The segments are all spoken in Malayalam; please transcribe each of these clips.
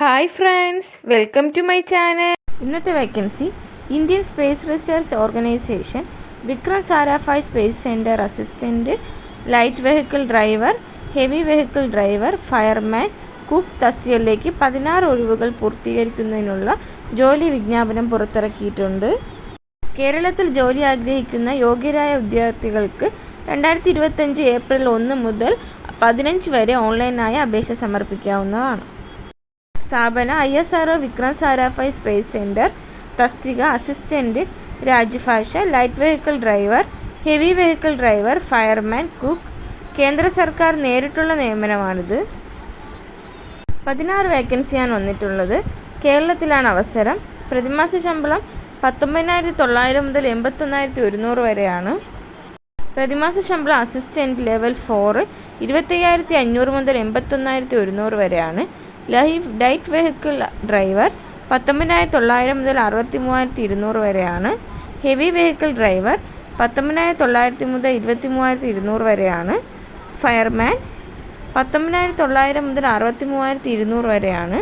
Hi friends welcome to my channel. ഇന്നത്തെ vacancy Indian space research organisation Vikram Sarabhai space centre assistant light vehicle driver heavy vehicle driver fireman cook തസ്തികളിലേക്ക് പതിനാറ് ഒഴിവുകൾ പൂർത്തീകരിക്കുന്നതിനുള്ള ജോലി വിജ്ഞാപനം പുറത്തിറക്കിയിട്ടുണ്ട്. കേരളത്തിൽ ജോലി ആഗ്രഹിക്കുന്ന യോഗ്യരായ ഉദ്യോഗാർത്ഥികൾക്ക് രണ്ടായിരത്തി ഇരുപത്തഞ്ച് ഏപ്രിൽ ഒന്ന് മുതൽ പതിനഞ്ച് വരെ ഓൺലൈനായി അപേക്ഷ സമർപ്പിക്കാവുന്നതാണ്. സ്ഥാപന I S R O Vikram Sarabhai space centre തസ്തിക assistant രാജ്യഭാഷ light vehicle driver heavy vehicle driver fireman cook കേന്ദ്ര സർക്കാർ നേരിട്ടുള്ള നിയമനമാണിത്. പതിനാറ് വേക്കൻസിയാണ് വന്നിട്ടുള്ളത്. കേരളത്തിലാണ് അവസരം. പ്രതിമാസ ശമ്പളം പത്തൊമ്പതിനായിരത്തി തൊള്ളായിരം മുതൽ എൺപത്തൊന്നായിരത്തി ഒരുന്നൂറ് വരെയാണ്. പ്രതിമാസ ശമ്പളം അസിസ്റ്റന്റ് ലെവൽ ഫോറ് ഇരുപത്തയ്യായിരത്തി അഞ്ഞൂറ് മുതൽ എൺപത്തൊന്നായിരത്തി ഒരുന്നൂറ് വരെയാണ്. ലൈഫ് ഡൈറ്റ് വെഹിക്കിൾ ഡ്രൈവർ പത്തൊമ്പതിനായിരത്തി തൊള്ളായിരം മുതൽ അറുപത്തി മൂവായിരത്തി ഇരുന്നൂറ് വരെയാണ്. ഹെവി വെഹിക്കിൾ ഡ്രൈവർ പത്തൊമ്പതിനായിരത്തി തൊള്ളായിരത്തി മുതൽ ഇരുപത്തി മൂവായിരത്തി ഇരുന്നൂറ് വരെയാണ്. ഫയർമാൻ പത്തൊമ്പതിനായിരത്തി തൊള്ളായിരം മുതൽ അറുപത്തി മൂവായിരത്തി ഇരുന്നൂറ് വരെയാണ്.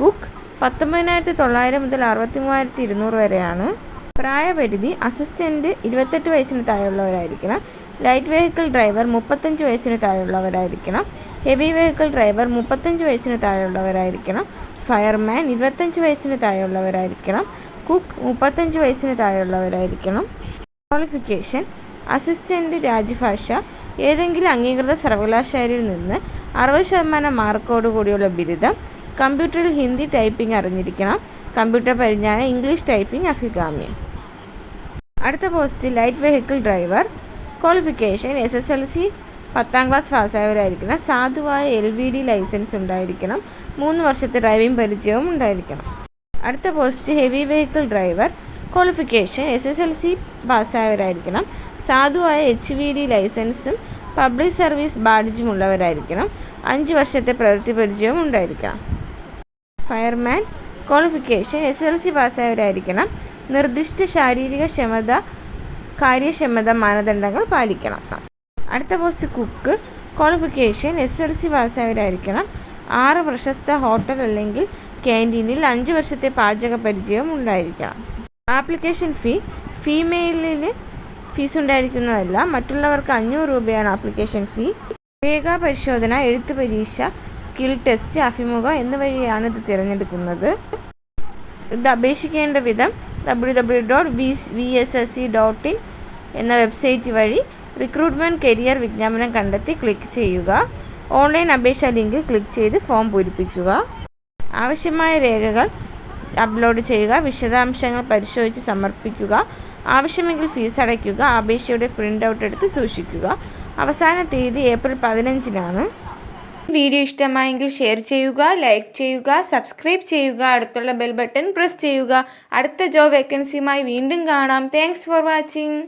കുക്ക് പത്തൊമ്പതിനായിരത്തി തൊള്ളായിരം മുതൽ അറുപത്തി മൂവായിരത്തി ഇരുന്നൂറ് വരെയാണ്. പ്രായപരിധി അസിസ്റ്റന്റ് ഇരുപത്തെട്ട് വയസ്സിന് താഴെയുള്ളവരായിരിക്കണം. ലൈറ്റ് വെഹിക്കിൾ ഡ്രൈവർ മുപ്പത്തഞ്ച് വയസ്സിന് താഴെയുള്ളവരായിരിക്കണം. ഹെവി വെഹിക്കിൾ ഡ്രൈവർ മുപ്പത്തഞ്ച് വയസ്സിന് താഴെയുള്ളവരായിരിക്കണം. ഫയർമാൻ ഇരുപത്തഞ്ച് വയസ്സിന് താഴെയുള്ളവരായിരിക്കണം. കുക്ക് മുപ്പത്തഞ്ച് വയസ്സിന് താഴെയുള്ളവരായിരിക്കണം. ക്വാളിഫിക്കേഷൻ അസിസ്റ്റന്റ് രാജ്യഭാഷ ഏതെങ്കിലും അംഗീകൃത സർവകലാശാലയിൽ നിന്ന് അറുപത് ശതമാനം മാർക്കോട് കൂടിയുള്ള ബിരുദം കമ്പ്യൂട്ടറിൽ ഹിന്ദി ടൈപ്പിംഗ് അറിഞ്ഞിരിക്കണം കമ്പ്യൂട്ടർ പരിജ്ഞാനം ഇംഗ്ലീഷ് ടൈപ്പിംഗ് അഭികാമ്യം. അടുത്ത post light vehicle driver qualification S S L C പത്താം ക്ലാസ് പാസ്സായവരായിരിക്കണം. സാധുവായ എൽ വി ഡി ലൈസൻസ് ഉണ്ടായിരിക്കണം. മൂന്ന് വർഷത്തെ ഡ്രൈവിംഗ് പരിചയവും ഉണ്ടായിരിക്കണം. അടുത്ത post heavy vehicle driver. Qualification S S L C പാസ്സായവരായിരിക്കണം. സാധുവായ എച്ച് വി ഡി ലൈസൻസും പബ്ലിക് സർവീസ് ബാഡ്ജും ഉള്ളവരായിരിക്കണം അഞ്ച് വർഷത്തെ പ്രവൃത്തി പരിചയവും ഉണ്ടായിരിക്കണം. Fireman. Qualification S L C പാസ്സായവരായിരിക്കണം. നിർദ്ദിഷ്ട ശാരീരിക ക്ഷമത കാര്യക്ഷമത മാനദണ്ഡങ്ങൾ പാലിക്കണം. അടുത്ത post cook qualification S L C പാസ്സായവരായിരിക്കണം ആറ് പ്രശസ്ത ഹോട്ടൽ അല്ലെങ്കിൽ ക്യാന്റീനിൽ അഞ്ച് വർഷത്തെ പാചക പരിചയം ഉണ്ടായിരിക്കണം. ആപ്ലിക്കേഷൻ ഫീ ഫീമെയിലിന് ഫീസ് ഉണ്ടായിരിക്കുന്നതല്ല. മറ്റുള്ളവർക്ക് അഞ്ഞൂറ് രൂപയാണ് ആപ്ലിക്കേഷൻ ഫീ രേഖാ പരിശോധന എഴുത്ത് പരീക്ഷ സ്കിൽ ടെസ്റ്റ് അഭിമുഖം എന്നിവയാണ് ഇത് തിരഞ്ഞെടുക്കുന്നത്. ഇത് അപേക്ഷിക്കേണ്ട വിധം W W dot V V S S C dot in എന്ന വെബ്സൈറ്റ് വഴി റിക്രൂട്ട്മെന്റ് കരിയർ വിജ്ഞാപനം കണ്ടെത്തി ക്ലിക്ക് ചെയ്യുക. ഓൺലൈൻ അപേക്ഷാ ലിങ്ക് ക്ലിക്ക് ചെയ്ത് ഫോം പൂരിപ്പിക്കുക. ആവശ്യമായ രേഖകൾ അപ്ലോഡ് ചെയ്യുക. വിശദാംശങ്ങൾ പരിശോധിച്ച് സമർപ്പിക്കുക. ആവശ്യമെങ്കിൽ ഫീസ് അടയ്ക്കുക. അപേക്ഷയുടെ പ്രിന്റ് ഔട്ട് എടുത്ത് സൂക്ഷിക്കുക. അവസാന തീയതി ഏപ്രിൽ പതിനഞ്ചിനാണ്. വീഡിയോ ഇഷ്ടമായെങ്കിൽ ഷെയർ ചെയ്യുക ലൈക്ക് ചെയ്യുക സബ്സ്ക്രൈബ് ചെയ്യുക അടുത്തുള്ള ബെൽ ബട്ടൺ പ്രസ് ചെയ്യുക. അടുത്ത ജോബ് വേക്കൻസിയുമായി വീണ്ടും കാണാം. Thanks for watching